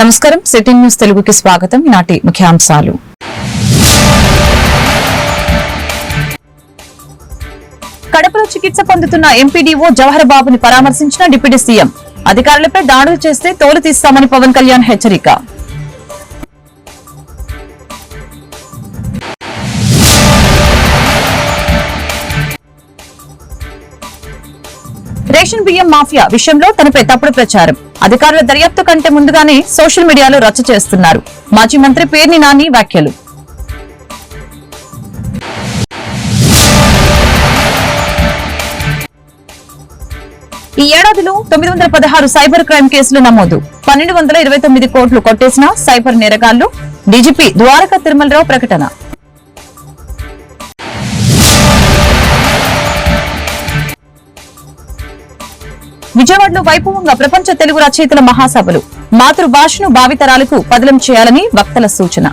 నమస్కారం. City news తెలుగుకి స్వాగతం. నాటి ముఖ్యాంశాలు. కడపలో చికిత్స పొందుతున్న ఎంపీడీఓ జవహర్ బాబుని పరామర్శించిన డిప్యూటీ సీఎం. అధికారులపై దాడులు చేస్తే తోలు తీస్తామని పవన్ కళ్యాణ్ హెచ్చరిక. రేషన్ బియ్యం మాఫియా విషయంలో తనపై తప్పుడు ప్రచారం. అధికారుల దర్యాప్తు కంటే ముందుగానే సోషల్ మీడియాలో రచ్చ చేస్తున్నారు. మాజీ మంత్రి పేర్ని నాని వ్యాఖ్యలు. ఈ ఏడాదిలో తొమ్మిది వందల పదహారు సైబర్ క్రైమ్ కేసులు నమోదు. పన్నెండు వందల ఇరవై తొమ్మిది కోట్లు కొట్టేసిన సైబర్ నేరగాళ్ళు డీజీపీ ద్వారకా తిరుమలరావు ప్రకటన. విజయవాడలో వైభవంగా ప్రపంచ తెలుగు రచయితల మహాసభలు. మాతృభాషను భావితరాలకు పదిలం చేయాలని వక్తల సూచన.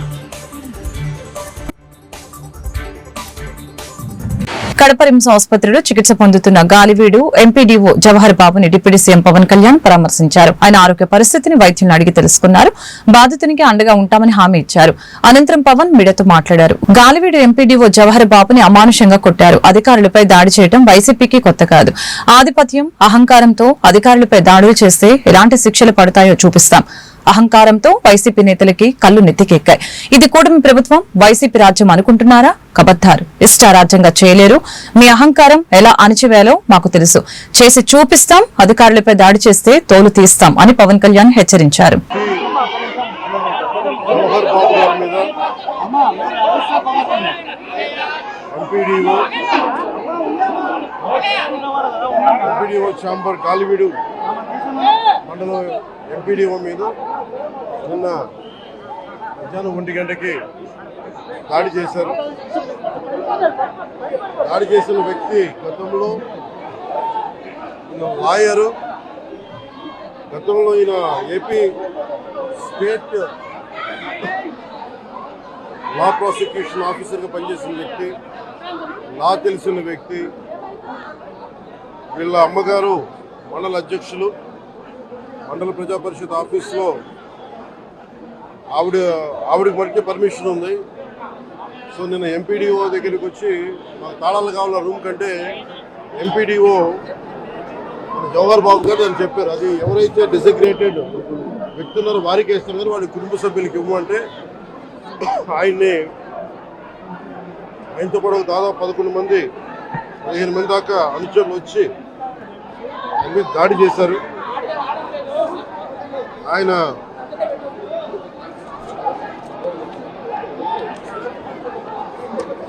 కడప రిమ్స్ ఆసుపత్రిలో చికిత్స పొందుతున్న గాలివీడు ఎంపీడీఓ జవహర్ బాబుని డిప్యూటీ సీఎం పవన్ కళ్యాణ్ పరామర్శించారు. ఆయన ఆరోగ్య పరిస్థితిని వైద్యులను అడిగి తెలుసుకున్నారు. బాధితునికి అండగా ఉంటామని హామీ ఇచ్చారు. అనంతరం పవన్ మీడియాతో మాట్లాడారు. గాలివీడు ఎంపీడీఓ జవహర్ బాబుని అమానుషంగా కొట్టారు. అధికారులపై దాడి చేయడం వైసీపీకి కొత్త కాదు. ఆధిపత్యం అహంకారంతో అధికారులపై దాడులు చేస్తే ఎలాంటి శిక్షలు పడతాయో చూపిస్తాం. అహంకారంతో వైసీపీ నేతలకి కళ్ళు నెత్తికెక్కాయి. ఇది కూటమి ప్రభుత్వం వైసీపీ రాజ్యం అనుకుంటున్నారా? కబద్దారు. ఇష్టారాజ్యంగా చేయలేరు. మీ అహంకారం ఎలా అణిచివేయాలో మాకు తెలుసు. చేసి చూపిస్తాం అధికారులపై దాడి చేస్తే తోలు తీస్తాం అని పవన్ కళ్యాణ్ హెచ్చరించారు. ఎంపీడీఓ కాలివీడు మండలం ఎంపీడీఓ మీద నిన్న మధ్యాహ్నం ఒంటి గంటకి దాడి చేశారు. దాడి చేసిన వ్యక్తి గతంలో లాయరు గతంలో ఈయన ఏపీ స్టేట్ లా ప్రాసిక్యూషన్ ఆఫీసర్గా పనిచేసిన వ్యక్తి లా తెలిసిన వ్యక్తి వీళ్ళ అమ్మగారు మండల అధ్యక్షులు మండల ప్రజా పరిషత్ ఆఫీస్లో ఆవిడ ఆవిడకి మరికే పర్మిషన్ ఉంది. సో నేను ఎంపీడీఓ దగ్గరికి వచ్చి మాకు తాళాలు కావాల రూమ్ కంటే ఎంపీడీఓ జవహర్ బాబు గారు అని చెప్పారు. అది ఎవరైతే డిసిగ్నేటెడ్ వ్యక్తి ఉన్నారో వారికి వేస్తారు కానీ వాడి కుటుంబ సభ్యులకి ఇవ్వమంటే ఆయన్ని ఆయనతో పాటు దాదాపు పదకొండు మంది పదిహేను మంది దాకా అనుచరులు వచ్చి ఆయన మీద దాడి చేశారు. ఆయన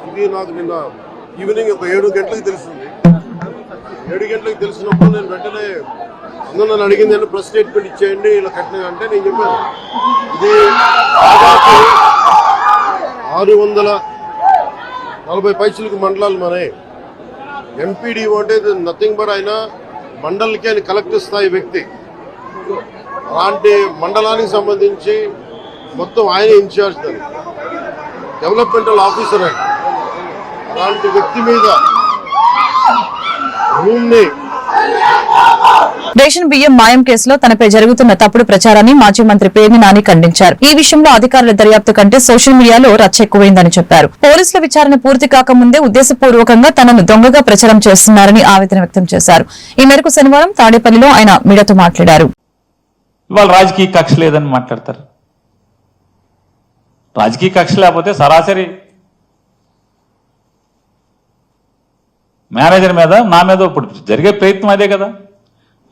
ఇది నాకు నిన్న ఈవినింగ్ ఒక ఏడు గంటలకు తెలిసింది. ఏడు గంటలకు తెలిసినప్పుడు నేను వెంటనే అందరూ నన్ను అడిగింది అని ప్రెస్ స్టేట్మెంట్ ఇచ్చేయండి ఇలా కట్టిన అంటే నేను చెప్పాను. ఇది దాదాపు ఆరు వందల నలభై పైసలకు మండలాలు మనే ఎంపీడీఓ అంటే నథింగ్ బట్ ఆయన మండలికి ఆయన కలెక్టర్ స్థాయి వ్యక్తి. అలాంటి మండలానికి సంబంధించి మొత్తం ఆయన ఇన్ఛార్జ్ దాన్ని డెవలప్మెంటల్ ఆఫీసర్ ఆయన. అలాంటి వ్యక్తి మీద రూమ్ని రేషన్ బియ్యం మాయం కేసులో తనపై జరుగుతున్న తప్పుడు ప్రచారాన్ని మాజీ మంత్రి పేర్ని నాని ఖండించారు. ఈ విషయంలో అధికారుల దర్యాప్తు కంటే సోషల్ మీడియాలో రచ్చ ఎక్కువైందని చెప్పారు. పోలీసుల విచారణ పూర్తి కాకముందే ఉద్దేశపూర్వకంగా తనను దొంగగా ప్రచారం చేస్తున్నారని ఆవేదన వ్యక్తం చేశారు. ఈ మేరకు శనివారం తాడేపల్లిలో ఆయన మీడియాతో మాట్లాడారు. ఇవాళ రాజకీయ కక్ష లేదని మాట్లాడతారు. రాజకీయ కక్ష లేకపోతే సరాసరి మేనేజర్ మీద నా మీద ఇప్పుడు జరిగే ప్రయత్నం అదే కదా.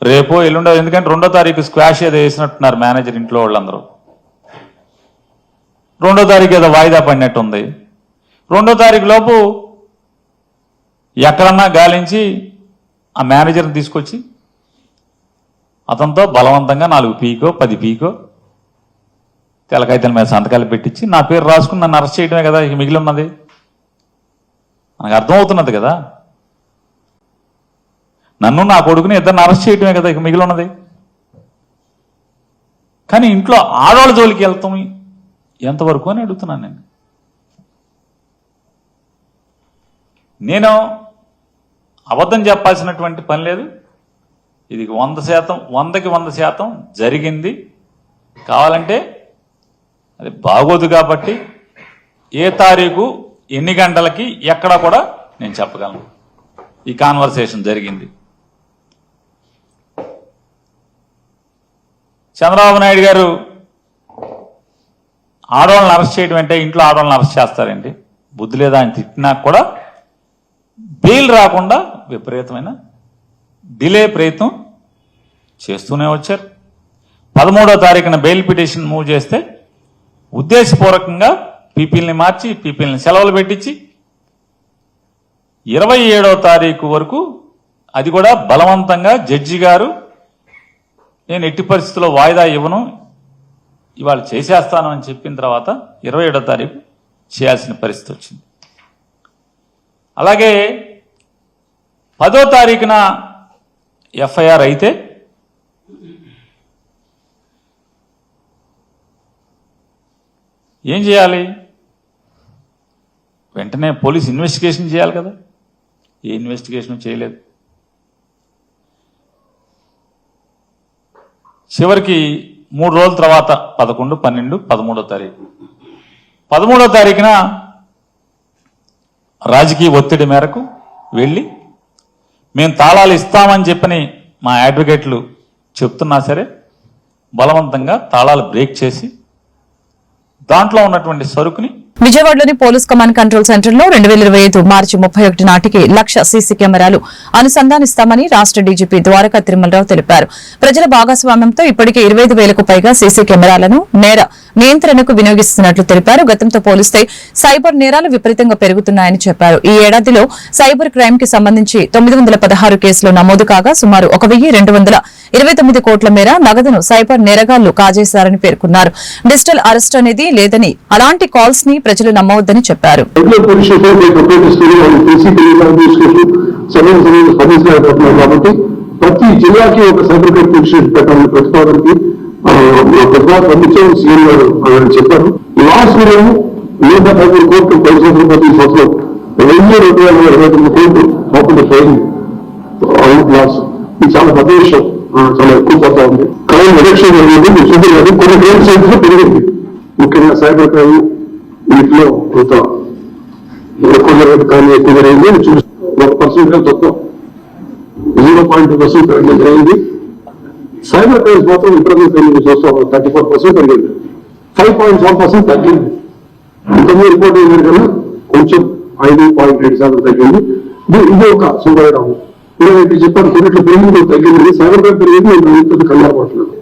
రేపో ఎల్లుండో ఎందుకంటే రెండో తారీఖు స్క్వాష్ ఏదో వేసినట్టున్నారు మేనేజర్ ఇంట్లో వాళ్ళందరూ. రెండో తారీఖు ఏదో వాయిదా పడినట్టు ఉంది రెండో తారీఖు లోపు ఎక్కడన్నా గాలించి ఆ మేనేజర్ని తీసుకొచ్చి అతనితో బలవంతంగా నాలుగు పీకో పది పీకో తెల్లకాయతల మీద సంతకాలు పెట్టించి నా పేరు రాసుకుని నన్ను అరెస్ట్ చేయడమే కదా ఇక మిగిలి ఉన్నది నాకు అర్థమవుతున్నది కదా. నన్ను నా కొడుకుని ఇద్దరిని అరెస్ట్ చేయడమే కదా ఇక మిగిలి ఉన్నది కానీ ఇంట్లో ఆడవాళ్ళ జోలికి వెళ్తాం. ఎంతవరకు అని అడుగుతున్నాను నేను. నేను అబద్ధం చెప్పాల్సినటువంటి పని లేదు. ఇది వంద శాతం వందకి వంద శాతం జరిగింది. కావాలంటే అది బాగోదు కాబట్టి ఏ తారీఖు ఎన్ని గంటలకి ఎక్కడ కూడా నేను చెప్పగలను. ఈ కాన్వర్సేషన్ జరిగింది. చంద్రబాబు నాయుడు గారు ఆడవాళ్ళని అరెస్ట్ చేయడం అంటే ఇంట్లో ఆడవాళ్ళని అరెస్ట్ చేస్తారండి. బుద్ధి లేదా ఆయన తిట్టినా కూడా బెయిల్ రాకుండా విపరీతమైన డిలే ప్రయత్నం చేస్తూనే వచ్చారు. పదమూడో తారీఖున బెయిల్ పిటిషన్ మూవ్ చేస్తే ఉద్దేశపూర్వకంగా పీపీల్ని మార్చి పీపీల్ని సెలవులు పెట్టించి ఇరవై ఏడో తారీఖు వరకు అది కూడా బలవంతంగా జడ్జి గారు నేను ఎట్టి పరిస్థితుల్లో వాయిదా ఇవ్వను ఇవాళ చేసేస్తాను అని చెప్పిన తర్వాత ఇరవై ఏడో తారీఖు చేయాల్సిన పరిస్థితి వచ్చింది. అలాగే పదో తారీఖున ఎఫ్ఐఆర్ అయితే ఏం చేయాలి? వెంటనే పోలీస్ ఇన్వెస్టిగేషన్ చేయాలి కదా. ఏ ఇన్వెస్టిగేషన్ చేయలేదు. చివరికి మూడు రోజుల తర్వాత పదకొండు పన్నెండు పదమూడో తారీఖు. పదమూడో తారీఖున రాజకీయ ఒత్తిడి మేరకు వెళ్ళి మేము తాళాలు ఇస్తామని చెప్పని మా అడ్వకేట్లు చెప్తున్నా సరే బలవంతంగా తాళాలు బ్రేక్ చేసి దాంట్లో ఉన్నటువంటి సరుకుని విజయవాడలోని పోలీస్ కమాండ్ కంట్రోల్ సెంటర్లో రెండు వేల ఇరవై ఐదు మార్చి ముప్పై ఒకటి నాటికి లక్ష సీసీ కెమెరాలు అనుసంధానిస్తామని రాష్ట్ర డీజీపీ ద్వారకా తిరుమలరావు తెలిపారు. ప్రజల భాగస్వామ్యంతో ఇప్పటికే ఇరవై ఐదు వేలకు పైగా సీసీ కెమెరాలను నేర నియంత్రణకు వినియోగిస్తున్నట్లు తెలిపారు. గతంతో పోలిస్తే సైబర్ నేరాలు విపరీతంగా పెరుగుతున్నాయని చెప్పారు. ఈ ఏడాదిలో సైబర్ క్రైమ్కి సంబంధించి తొమ్మిది వందల పదహారు కేసులు నమోదు కాగా సుమారు ఒక వెయ్యి రెండు వందల ఇరవై తొమ్మిది కోట్ల మేర నగదును సైబర్ నేరగాళ్ళు కాజేశారని పేర్కొన్నారు. డిజిటల్ అరెస్ట్ అనేది లేదని అలాంటి కాల్స్ని ప్రజలు నమ్మవద్దని చెప్పారు. ప్రతి జిల్లాకి ఒక సైబర్ క్రైమ్ పోలీస్ స్టేషన్ పెట్టాలని ప్రతిపాదనకి మా ప్రతిపాదన పంపించాము సీఎం గారు ఆయన చెప్పారు లాస్ట్ ఇయర్ నూట పది కోట్లు పరిశోధన ప్రతి సంవత్సరం రెండు రెండు వేల ఇరవై తొమ్మిది కోట్లు ఓపెన్ ఫైల్ అవుట్ లాస్ ఇది చాలా పెద్ద విషయం చాలా ఎక్కువ పోతా ఉంది క్రైమ్ ఎలక్షన్ జరిగింది మీరు చూడలేదు కొన్ని క్రైమ్ సైన్స్లో పెరిగింది ముఖ్యంగా సైబర్ క్రైమ్ వీటిలో కొంత ఎక్కువ జరగదు కానీ ఎక్కువ జరిగింది చూసి ఒక పర్సెంట్ తక్కువ జీరో పాయింట్ పర్సెంట్ జరిగింది సైబర్ క్రైమ్స్ మాత్రం ఇంప్రూవ్మెంట్ పెరిగింది చూస్తాం థర్టీ ఫోర్ పర్సెంట్ పెరిగింది. ఫైవ్ పాయింట్ సెవెన్ పర్సెంట్ తగ్గింది. ఇంతకుముందు రిపోర్ట్ అయింది కన్నా కొంచెం ఐదు పాయింట్ ఏడు శాతం తగ్గింది. ఇది ఇది ఒక సుందరరావు నేను చెప్పాను కొన్నిట్లో పెరిగింది. తగ్గింది సైబర్ క్రైమ్ పెరిగింది నేను కంగారు పడుతున్నాను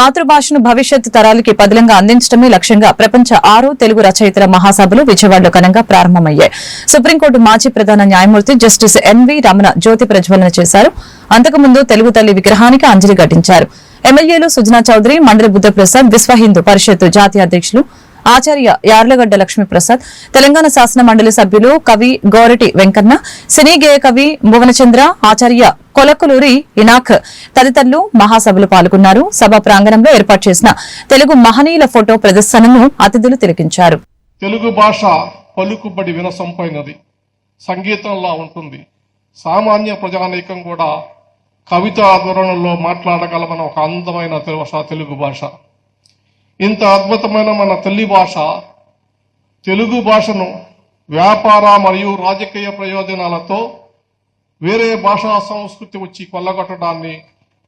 మాతృభాషను భవిష్యత్ తరాలకి పదిలంగా అందించడమే లక్ష్యంగా ప్రపంచ ఆరు తెలుగు రచయితల మహాసభలు విజయవాడలో ఘనంగా ప్రారంభమయ్యాయి. సుప్రీంకోర్టు మాజీ ప్రధాన న్యాయమూర్తి జస్టిస్ ఎన్వి రమణ జ్యోతి ప్రజ్వలన చేశారు. అంతకుముందు తెలుగు తల్లి విగ్రహానికి అంజలి ఘటించారు. ఎమ్మెల్యేలు సుజనా చౌదరి మండలి బుద్ధప్రసాద్ విశ్వ హిందూ పరిషత్ జాతీయ అధ్యక్షులు ఆచార్య యార్లగడ్డ లక్ష్మీప్రసాద్ తెలంగాణ శాసన మండలి సభ్యులు కవి గోరటి వెంకన్న సినీ గేయ కవి భువనచంద్ర ఆచార్య కొలకులూరి ఇనాక్ తదితరులు మహాసభలు పాల్గొన్నారు. సభ ప్రాంగణంలో ఏర్పాటు చేసిన తెలుగు మహనీయుల ఫోటో ప్రదర్శనను అతిథులు తిలకించారు. తెలుగు భాష పలుకుబడి వినసంపైనది. సంగీతంలా ఉంటుంది. సామాన్య ప్రజానీకం కూడా కవిత ధోరణుల్లో మాట్లాడగలమన్న ఒక అందమైన భాష తెలుగు భాష. ఇంత అద్భుతమైన మన తల్లి భాష తెలుగు భాషను వ్యాపార మరియు రాజకీయ ప్రయోజనాలతో వేరే భాషా సంస్కృతి వచ్చి కొల్లగొట్టడాన్ని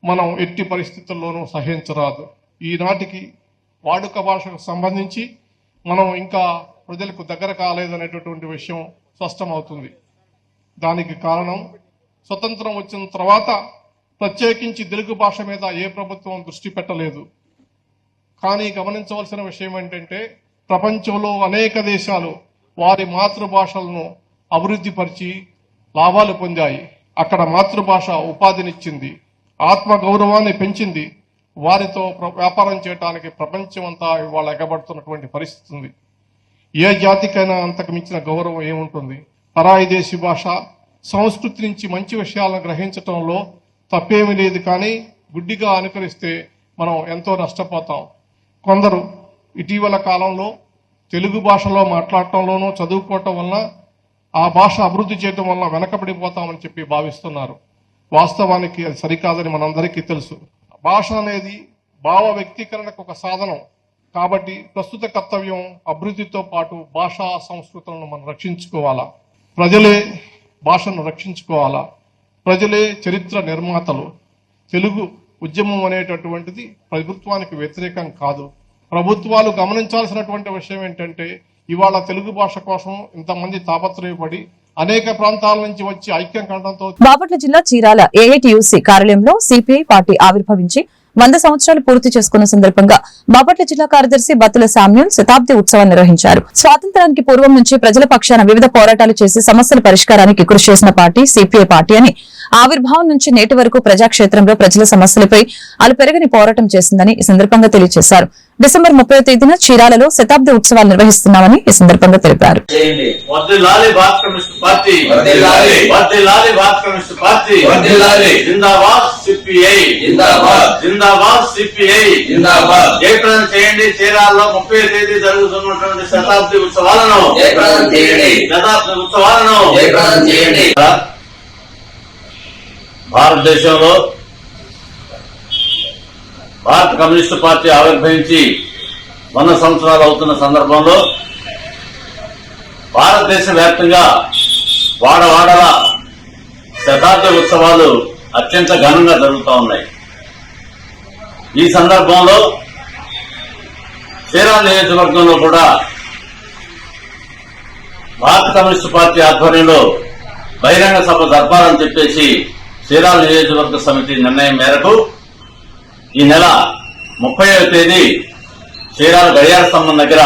మనం ఎట్టి పరిస్థితుల్లోనూ సహించరాదు. ఈనాటికి వాడుక భాషకు సంబంధించి మనం ఇంకా ప్రజలకు దగ్గర కాలేదనేటటువంటి విషయం స్పష్టమవుతుంది. దానికి కారణం స్వతంత్రం వచ్చిన తర్వాత ప్రత్యేకించి తెలుగు భాష మీద ఏ ప్రభుత్వం దృష్టి పెట్టలేదు. కానీ గమనించవలసిన విషయం ఏంటంటే ప్రపంచంలో అనేక దేశాలు వారి మాతృభాషలను అభివృద్ధిపరిచి లాభాలు పొందాయి. అక్కడ మాతృభాష ఉపాధినిచ్చింది. ఆత్మ గౌరవాన్ని పెంచింది. వారితో వ్యాపారం చేయడానికి ప్రపంచం అంతా ఇవాళ ఎగబడుతున్నటువంటి పరిస్థితి ఉంది ఏ జాతికైనా అంతకు మించిన గౌరవం ఏముంటుంది? పరాయి దేశీ భాష సంస్కృతి నుంచి మంచి విషయాలను గ్రహించటంలో తప్పేమీ లేదు కానీ గుడ్డిగా అనుకరిస్తే మనం ఎంతో నష్టపోతాం. కొందరు ఇటీవల కాలంలో తెలుగు భాషలో మాట్లాడటంలోనూ చదువుకోవటం వలన ఆ భాష అభివృద్ధి చేయటం వల్ల వెనకబడిపోతామని చెప్పి భావిస్తున్నారు. వాస్తవానికి అది సరికాదని మనందరికీ తెలుసు. భాష అనేది భావ వ్యక్తీకరణకు ఒక సాధనం. కాబట్టి ప్రస్తుత కర్తవ్యం అభివృద్ధితో పాటు భాషా సంస్కృతులను మనం రక్షించుకోవాలా? ప్రజలే భాషను రక్షించుకోవాలా? ప్రజలే చరిత్ర నిర్మాతలు. తెలుగు ఉద్యమం అనేటటువంటిది ప్రభుత్వానికి వ్యతిరేకం కాదు. ప్రభుత్వాలు గమనించాల్సినటువంటి విషయం ఏంటంటే ఇవాళ తెలుగు భాష కోసం ఇంతమంది తాపత్రయపడి అనేక ప్రాంతాల నుంచి వచ్చి ఐక్యం కావడంతో బాపట్ల జిల్లా చీరాల ఏఐటియుసి కార్యాలయంలో సిపిఐ పార్టీ ఆవిర్భవించి వంద సంవత్సరాలు పూర్తి చేసుకున్న సందర్భంగా బాపట్ల జిల్లా కార్యదర్శి బత్తుల శామ్యూల్ శతాబ్ది ఉత్సవం నిర్వహించారు. స్వాతంత్రానికి పూర్వం నుంచి ప్రజల పక్షాన వివిధ పోరాటాలు చేసి సమస్యల పరిష్కారానికి కృషి చేసిన పార్టీ సిపిఐ పార్టీ అని ఆవిర్భావం నుంచి నేటి వరకు ప్రజాక్షేత్రంలో ప్రజల సమస్యలపై అలు పెరగని పోరాటం చేసిందని ఈ సందర్భంగా తెలియజేశారు. డిసెంబర్ ముప్పై తేదీన చీరాలలో శతాబ్ది ఉత్సవాలు నిర్వహిస్తున్నామని ఈ సందర్భంగా తెలిపారు చేయండి వర్ధిల్లాలి భారత కమ్యూనిస్ట్ పార్టీ వర్ధిల్లాలి. వర్ధిల్లాలి భారత కమ్యూనిస్ట్ పార్టీ వర్ధిల్లాలి. జిందాబాద్ సిపిఐ జిందాబాద్. జిందాబాద్ సిపిఐ జిందాబాద్. జయప్రదం చేయండి చీరాల్లో ముప్పై తేదీ జరుగుతున్నటువంటి శతాబ్ది ఉత్సవాలను జయప్రదం చేయండి. శతాబ్ది ఉత్సవాలను జయప్రదం చేయండి భారతదేశంలో భారత కమ్యూనిస్టు పార్టీ ఆవిర్భవించి వంద సంవత్సరాలు అవుతున్న సందర్భంలో భారతదేశ వ్యాప్తంగా వాడవాడల శతాబ్ద ఉత్సవాలు అత్యంత ఘనంగా జరుగుతూ ఉన్నాయి. ఈ సందర్భంలో చీరాల నియోజకవర్గంలో కూడా భారత కమ్యూనిస్టు పార్టీ ఆధ్వర్యంలో బహిరంగ సభ జరపాలని చెప్పేసి చీరాల నియోజకవర్గ సమితి నిర్ణయం మేరకు ఈ నెల ముప్పైవ తేదీ శ్రీరామ గడియార స్తంభం దగ్గర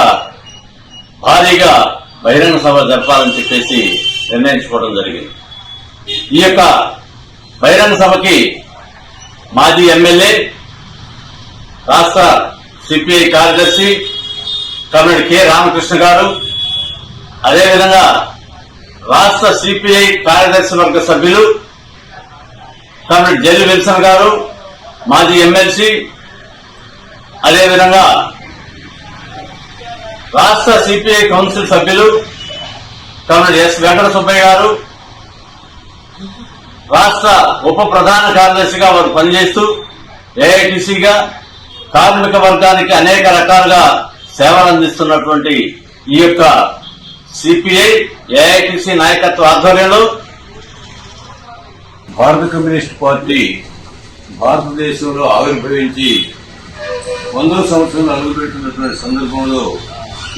భారీగా బహిరంగ సభ జరపాలని చెప్పేసి నిర్ణయించుకోవడం జరిగింది. ఈ యొక్క బహిరంగ సభకి మాజీ ఎమ్మెల్యే రాష్ట్ర సిపిఐ కార్యదర్శి కమ్రేడ్ కె రామకృష్ణ గారు అదేవిధంగా రాష్ట్ర సిపిఐ కార్యదర్శి వర్గ సభ్యులు కమ్రేడ్ జల్లి విల్సన్ గారు మాజీ ఎమ్మెల్సీ అదేవిధంగా రాష్ట్ర సిపిఐ కౌన్సిల్ సభ్యులు కమ్రేడ్ ఎస్ వెంకట సుబ్బయ్య గారు రాష్ట్ర ఉప ప్రధాన కార్యదర్శిగా వారు పనిచేస్తూ ఏఐటిసిగా కార్మిక వర్గానికి అనేక రకాలుగా సేవలు అందిస్తున్నటువంటి ఈ యొక్క సిపిఐ ఏఐటిసి నాయకత్వ ఆధ్వర్యంలో భారత కమ్యూనిస్ట్ పార్టీ భారతదేశంలో ఆవిర్భవించి వందో సంవత్సరాలు అడుగుపెట్టినటువంటి సందర్భంలో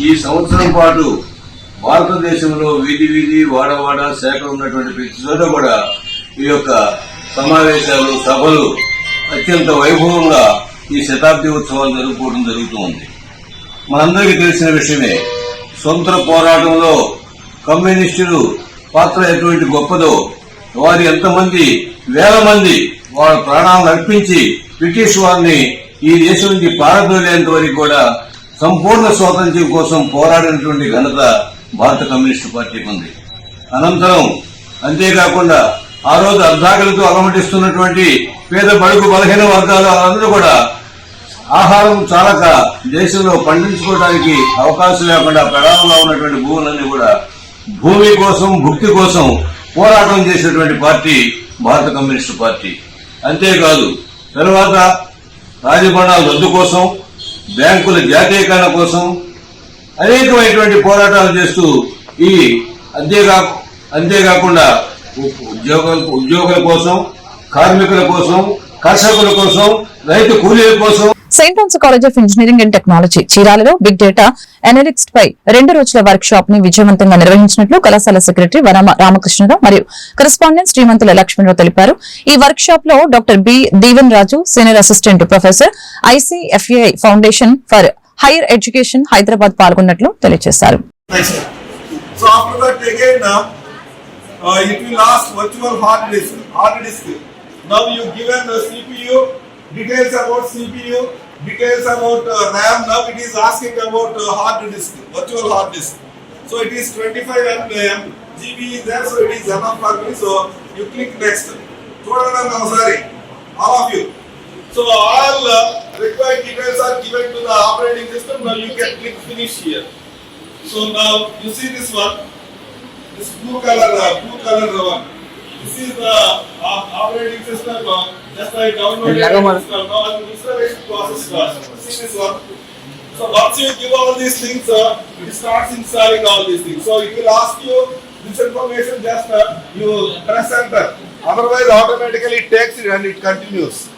ఈ సంవత్సరం పాటు భారతదేశంలో వీధి వీధి వాడవాడ శాఖలు ఉన్నటువంటి ప్రతి చోట కూడా ఈ యొక్క సమావేశాలు సభలు అత్యంత వైభవంగా ఈ శతాబ్ది ఉత్సవాలు జరుపుకోవడం జరుగుతూ ఉంది. మనందరికీ తెలిసిన విషయమే స్వంత పోరాటంలో కమ్యూనిస్టులు పాత్ర ఎటువంటి గొప్పదో వారు ఎంతమంది? వేల మంది. వారి ప్రాణాలను అర్పించి బ్రిటిష్ వారిని ఈ దేశం నుంచి పారదోలేంత వరకు కూడా సంపూర్ణ స్వాతంత్ర్యం కోసం పోరాడినటువంటి ఘనత భారత కమ్యూనిస్టు పార్టీకి ఉంది. అనంతరం అంతేకాకుండా ఆ రోజు అర్ధాకలతో అలమటిస్తున్నటువంటి పేద బడుగు బలహీన వర్గాలు వాళ్ళందరూ కూడా ఆహారం చాలక దేశంలో పండించుకోవడానికి అవకాశం లేకుండా ప్రధానంగా ఉన్నటువంటి భూములన్నీ కూడా భూమి కోసం భుక్తి కోసం పోరాటం చేసినటువంటి పార్టీ భారత కమ్యూనిస్టు పార్టీ. అంతేకాదు తర్వాత రాజభవనాల రద్దు కోసం బ్యాంకుల జాతీయకరణ కోసం అనేకమైనటువంటి పోరాటాలు చేస్తూ ఈ అంతేకా అంతేకాకుండా ఉ- ఉద్యోగాల ఉద్యోగుల కోసం కార్మికుల కోసం కర్షకుల కోసం రైతు కూలీల కోసం Saint Anne's college of engineering and technology చీరాలలో big data analytics పై రెండు రోజుల వర్క్ షాప్ని విజయవంతంగా నిర్వహించినట్లు కళాశాల సెక్రటరీ వనమ రామకృష్ణరావు మరియు కరెస్పాండెంట్ శ్రీమంతుల లక్ష్మణరావు తెలిపారు. ఈ వర్క్ షాప్లో doctor B Deeven Raju senior assistant professor ICFAI foundation for higher education Hyderabad పాల్గొన్నట్లు తెలియజేశారు. Now you given the CPU, details about CPU, details about uh, RAM, now it is asking about uh, hard disk, virtual hard disk. So it is 25 MB, GB is there, so it is enough for me, so you click next. చూడండి sorry, all of you. So all uh, required details are given to the operating system, now you can click finish here. So now you see this one, this blue color, uh, blue color one. This is the operating system Just it and. Now I'm installation process starts. See this one? So once you give all these things, uh, it starts installing all these things. So it will ask you this information just uh, you press enter. Otherwise automatically it takes it and it continues.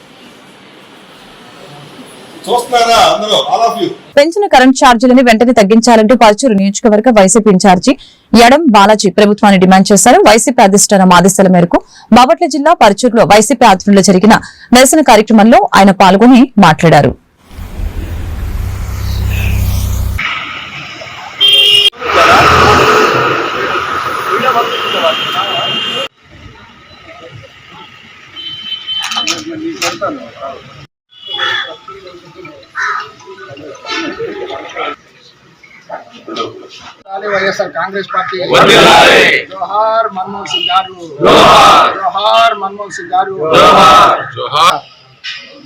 చూస్తున్నారా అందరూ? All of you పెంచిన current ఛార్జీలను వెంటనే తగ్గించాలంటూ పరచూరు నియోజకవర్గ YCP incharge ఎడం బాలాజీ ప్రభుత్వాన్ని demand చేశారు. YCP అధిష్టానం ఆదేశాల మేరకు బాపట్ల జిల్లా పరచూరులో వైసీపీ ఆధ్వర్యంలో జరిగిన నిరసన కార్యక్రమంలో ఆయన పాల్గొని మాట్లాడారు. వర్ధిల్లాలి వైఎస్ఆర్ కాంగ్రెస్ పార్టీ. జోహార్ మన్మోహన్ సింగ్ గారు జోహార్. మన్మోహన్ సింగ్ గారు.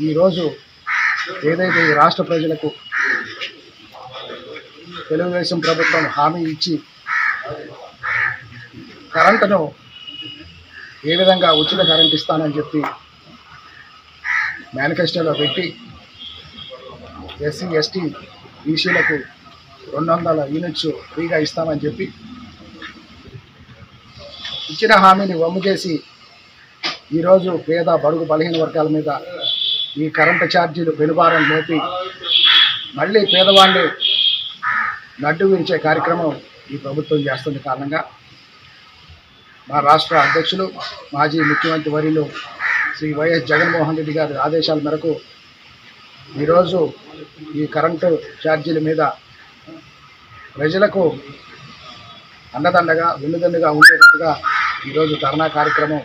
ఈరోజు ఏదైతే ఈ రాష్ట్ర ప్రజలకు తెలుగుదేశం ప్రభుత్వం హామీ ఇచ్చి కరెంటును ఏ విధంగా ఉచిత కరెంట్ ఇస్తానని చెప్పి మేనిఫెస్టోలో పెట్టి ఎస్సీ ఎస్టీ బీసీలకు రెండు వందల యూనిట్స్ ఫ్రీగా ఇస్తామని చెప్పి ఇచ్చిన హామీని వమ్ము చేసి ఈరోజు పేద బడుగు బలహీన వర్గాల మీద ఈ కరెంటు ఛార్జీలు వెనుబారం మోపి మళ్ళీ పేదవాళ్ళు నడ్డు విరిచే కార్యక్రమం ఈ ప్రభుత్వం చేస్తున్న కారణంగా మా రాష్ట్ర అధ్యక్షులు మాజీ ముఖ్యమంత్రి వర్యులు శ్రీ వైఎస్ జగన్మోహన్ రెడ్డి గారి ఆదేశాల మేరకు ఈరోజు ఈ కరెంటు ఛార్జీల మీద ప్రజలకు అండదండగా వెన్నుదండగా ఉండేటట్టుగా ఈరోజు ధర్నా కార్యక్రమం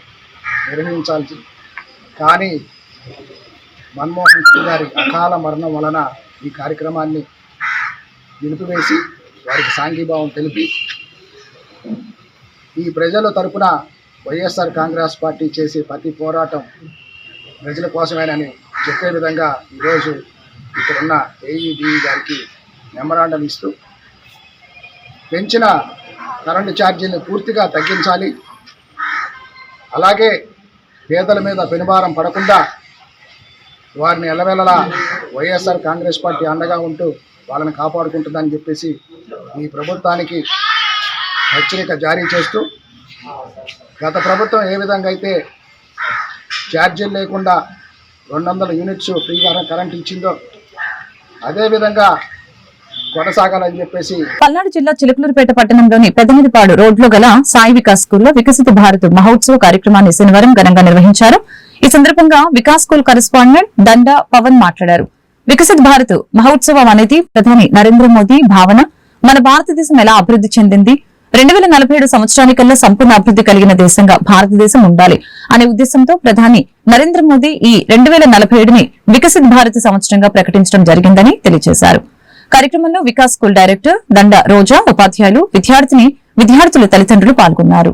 నిర్వహించాల్సి కానీ మన్మోహన్ సింగ్ గారి అకాల మరణం వలన ఈ కార్యక్రమాన్ని నిలిపివేసి వారికి సాంఘీభావం తెలిపి ఈ ప్రజల తరపున వైఎస్ఆర్ కాంగ్రెస్ పార్టీ చేసే ప్రతి పోరాటం ప్రజల కోసమేనని చెప్పే విధంగా ఈరోజు ఇక్కడున్న ఏఈడి గారికి మెమరాండం ఇస్తూ పెంచిన కరెంటు ఛార్జీలను పూర్తిగా తగ్గించాలి. అలాగే పేదల మీద పెనుభారం పడకుండా వారిని ఎల్లవేళలా వైఎస్ఆర్ కాంగ్రెస్ పార్టీ అండగా ఉంటూ వాళ్ళని కాపాడుకుంటుందని చెప్పేసి ఈ ప్రభుత్వానికి హెచ్చరిక జారీ చేస్తూ గత ప్రభుత్వం ఏ విధంగా అయితే ఛార్జీలు లేకుండా రెండు వందల యూనిట్స్ ఫ్రీగా కరెంట్ ఇచ్చిందో అదేవిధంగా కొనసాగాలని చెప్పేసి పల్నాడు జిల్లా చిలుకలూరుపేట పట్టణంలోని పెద్దమిదిపాడు రోడ్లో గల సాయి వికాస్ స్కూల్లో వికసిత భారత్ మహోత్సవ కార్యక్రమాన్ని శనివారం ఘనంగా నిర్వహించారు. ఈ సందర్భంగా వికాస్ స్కూల్ కరెస్పాండెంట్ దండా పవన్ మాట్లాడారు. వికసిత్ భారత్ మహోత్సవం అనేది ప్రధాని నరేంద్ర మోదీ భావన. మన భారతదేశం ఎలా అభివృద్ధి చెందింది? రెండు వేల నలభై ఏడు సంవత్సరానికల్లా సంపూర్ణ అభివృద్ధి కలిగిన దేశంగా భారతదేశం ఉండాలి అనే ఉద్దేశంతో ప్రధాని నరేంద్ర మోదీ ఈ రెండు వేల నలభై ఏడుని వికసిత్ భారత్ సంవత్సరంగా ప్రకటించడం జరిగిందని తెలియజేశారు. కార్యక్రమంలో వికాస్ స్కూల్ డైరెక్టర్ దండ రోజా ఉపాధ్యాయులు విద్యార్థిని విద్యార్థుల తల్లిదండ్రులు పాల్గొన్నారు.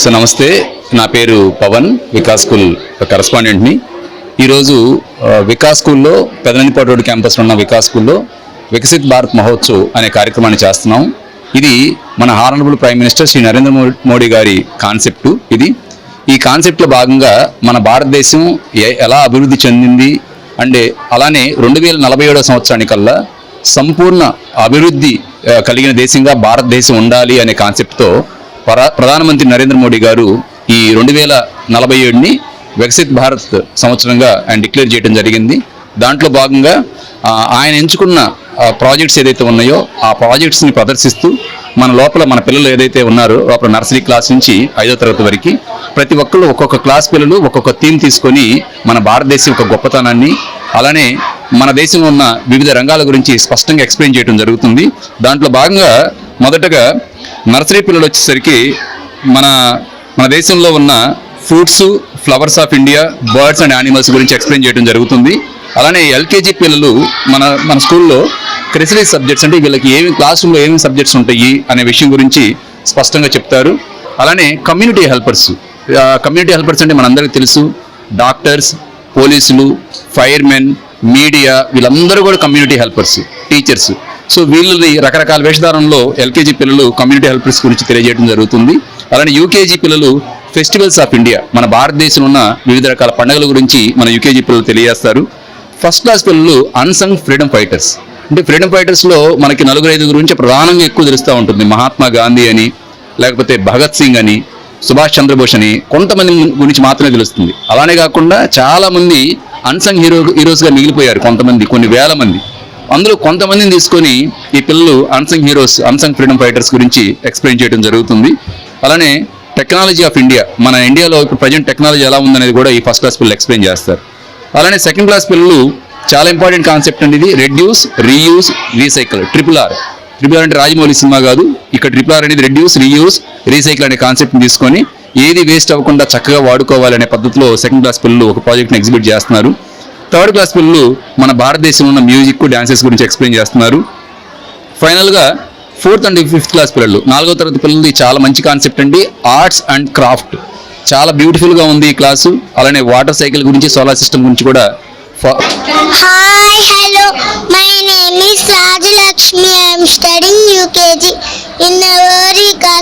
సో నమస్తే. నా పేరు పవన్ వికాస్ స్కూల్ కరస్పాండెంట్ని ఈరోజు వికాస్ స్కూల్లో పెదనందిపాటు రోడ్ క్యాంపస్లో ఉన్న వికాస్ స్కూల్లో వికసిత్ భారత్ మహోత్సవ్ అనే కార్యక్రమాన్ని చేస్తున్నాం. ఇది మన honourable prime minister Shri Narendra Modi గారి కాన్సెప్టు ఇది. ఈ కాన్సెప్ట్లో భాగంగా మన భారతదేశం ఎలా అభివృద్ధి చెందింది అంటే అలానే రెండు వేల నలభై ఏడో సంవత్సరానికల్లా సంపూర్ణ అభివృద్ధి కలిగిన దేశంగా భారతదేశం ఉండాలి అనే కాన్సెప్ట్తో ప్రధానమంత్రి నరేంద్ర మోడీ గారు ఈ రెండు వేల నలభై ఏడుని వికసిత్ భారత్ సంవత్సరంగా ఆయన డిక్లేర్ చేయడం జరిగింది. దాంట్లో భాగంగా ఆయన ఎంచుకున్న ప్రాజెక్ట్స్ ఏదైతే ఉన్నాయో ఆ ప్రాజెక్ట్స్ని ప్రదర్శిస్తూ మన లోపల మన పిల్లలు ఏదైతే ఉన్నారో లోపల నర్సరీ క్లాస్ నుంచి ఐదో తరగతి వరకు ప్రతి ఒక్కళ్ళు ఒక్కొక్క క్లాస్ పిల్లలు ఒక్కొక్క థీమ్ తీసుకొని మన భారతదేశం యొక్క గొప్పతనాన్ని అలానే మన దేశంలో ఉన్న వివిధ రంగాల గురించి స్పష్టంగా ఎక్స్ప్లెయిన్ చేయడం జరుగుతుంది. దాంట్లో భాగంగా మొదటగా నర్సరీ పిల్లలు వచ్చేసరికి మన మన దేశంలో ఉన్న fruits flowers of India birds and animals గురించి ఎక్స్ప్లెయిన్ చేయడం జరుగుతుంది. అలానే ఎల్కేజీ పిల్లలు మన మన స్కూల్లో క్రెసిడరీ సబ్జెక్ట్స్ అంటే వీళ్ళకి ఏమి క్లాస్ రూమ్లో ఏమేమి సబ్జెక్ట్స్ ఉంటాయి అనే విషయం గురించి స్పష్టంగా చెప్తారు. అలానే కమ్యూనిటీ హెల్పర్స్ కమ్యూనిటీ హెల్పర్స్ అంటే మనందరికీ తెలుసు. డాక్టర్స్ పోలీసులు ఫైర్మెన్ మీడియా వీళ్ళందరూ కూడా కమ్యూనిటీ హెల్పర్స్ టీచర్స్. సో వీళ్ళని రకరకాల వేషధారంలో ఎల్కేజీ పిల్లలు కమ్యూనిటీ హెల్పర్స్ గురించి తెలియజేయడం జరుగుతుంది. అలానే యూకేజీ పిల్లలు ఫెస్టివల్స్ ఆఫ్ ఇండియా మన భారతదేశంలో ఉన్న వివిధ రకాల పండుగల గురించి మన యూకేజీ పిల్లలు తెలియజేస్తారు. ఫస్ట్ క్లాస్ పిల్లలు అన్సంగ్ ఫ్రీడమ్ ఫైటర్స్. అంటే ఫ్రీడమ్ ఫైటర్స్లో మనకి నలుగురు ఐదు గురించి ప్రధానంగా ఎక్కువ తెలుస్తూ ఉంటుంది. మహాత్మా గాంధీ అని లేకపోతే భగత్ సింగ్ అని సుభాష్ చంద్రబోస్ అని కొంతమంది గురించి మాత్రమే తెలుస్తుంది. అలానే కాకుండా చాలామంది అన్సంగ్ హీరో హీరోస్గా మిగిలిపోయారు కొంతమంది కొన్ని వేల మంది. అందులో కొంతమందిని తీసుకొని ఈ పిల్లలు unsung heroes unsung freedom fighters గురించి ఎక్స్ప్లెయిన్ చేయడం జరుగుతుంది. అలానే టెక్నాలజీ ఆఫ్ ఇండియా మన ఇండియాలో ఇప్పుడు ప్రజెంట్ టెక్నాలజీ ఎలా ఉందనేది కూడా ఈ ఫస్ట్ క్లాస్ పిల్లలు ఎక్స్ప్లెయిన్ చేస్తారు. అలానే సెకండ్ క్లాస్ పిల్లలు చాలా ఇంపార్టెంట్ కాన్సెప్ట్ అండి ఇది. Reduce reuse recycle triple R triple R అంటే రాజమౌళి సినిమా కాదు. ఇక్కడ ట్రిపుల్ ఆర్ అనేది రెడ్యూస్ రీయూస్ రీసైకిల్ అనే కాన్సెప్ట్ తీసుకొని ఏది వేస్ట్ అవ్వకుండా చక్కగా వాడుకోవాలనే పద్ధతిలో సెకండ్ క్లాస్ పిల్లలు ఒక ప్రాజెక్ట్ని ఎగ్జిబిట్ చేస్తున్నారు. థర్డ్ క్లాస్ పిల్లలు మన భారతదేశంలో ఉన్న మ్యూజిక్ డ్యాన్సెస్ గురించి ఎక్స్ప్లెయిన్ చేస్తున్నారు. ఫైనల్గా ఫోర్త్ అండ్ ఫిఫ్త్ క్లాస్ పిల్లలు. నాలుగో తరగతి పిల్లలది చాలా మంచి కాన్సెప్ట్ అండి. Arts and craft. చాలా బ్యూటిఫుల్గా ఉంది ఈ క్లాసు. అలానే వాటర్ సైకిల్ గురించి సోలార్ సిస్టమ్ గురించి కూడా ఫా- Hi, hello. My name is Rajalakshmi. I UKG studying UKG in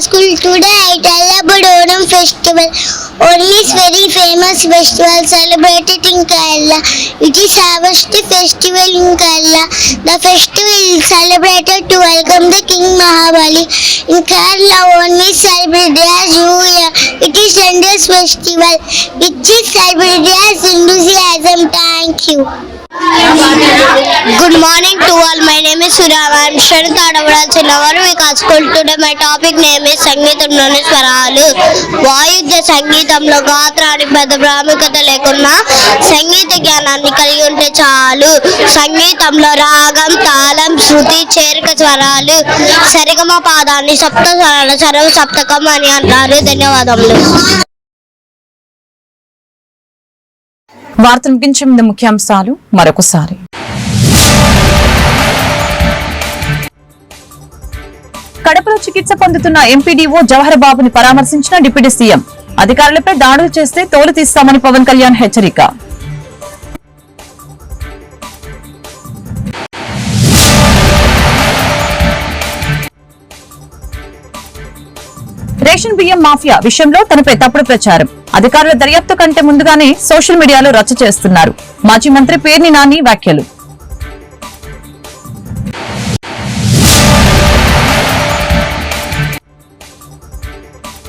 school today I tell about about festival Onam is very famous festival celebrated in Kerala. It is harvest festival in Kerala. The festival is celebrated to welcome the King Mahabali. In Kerala, Onam is celebrated as New Year. It is India's festival, which is celebrated as enthusiasm. Thank you. Good morning to all. My name is Surya. I am studying Tadavara Chinnavaru Vikas School. Today my topic name is సంగీతంలోని స్వరాలు వాయుద్య సంగీతంలో గాత్రానికి పెద్ద ప్రాముఖ్యత లేకున్నా సంగీత జ్ఞానాన్ని కలిగి ఉంటే చాలు సంగీతంలో రాగం తాళం శృతి చేరిక స్వరాలు సరిగమ పాదాన్ని సప్త స్వరాల సర్వ సప్తకం అని అంటారు ధన్యవాదములు వార్త ముగించే ముందు ముఖ్యాంశాలు మరొకసారి. కడపలో చికిత్స పొందుతున్న ఎంపీడీఓ జవహర్ బాబుని పరామర్శించిన డిప్యూటీ సీఎం. అధికారులపై దాడులు చేస్తే తోలు తీస్తామని పవన్ కళ్యాణ్ హెచ్చరిక. రేషన్ బియ్యం మాఫియా విషయంలో తనపై తప్పుడు ప్రచారం. అధికారుల దర్యాప్తు కంటే ముందుగానే సోషల్ మీడియాలో రచ్చ చేస్తున్నారు. మాజీ మంత్రి పేర్ని నాని వ్యాఖ్యలు.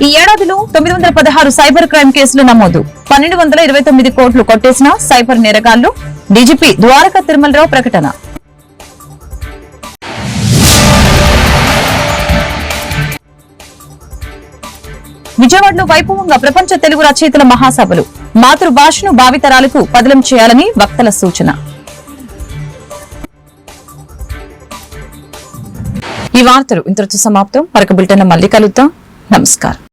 ఈ ఏడాదిలో తొమ్మిది వందల పదహారు సైబర్ క్రైమ్ కేసులు నమోదు. పన్నెండు వందల ఇరవై తొమ్మిది కోట్లు కొట్టేసిన సైబర్ నేరగాళ్ళు డీజీపీ ద్వారకా తిరుమలరావు ప్రకటన. విజయవాడలో వైభవంగా ప్రపంచ తెలుగు రచయితల మహాసభలు. మాతృభాషను భావితరాలకు పదిలం చేయాలని వక్తల సూచన. ఈ వార్తలు ఇంతటితో సమాప్తం. మరొక బులెటిన్ మళ్ళీ కలుద్దాం. నమస్కారం.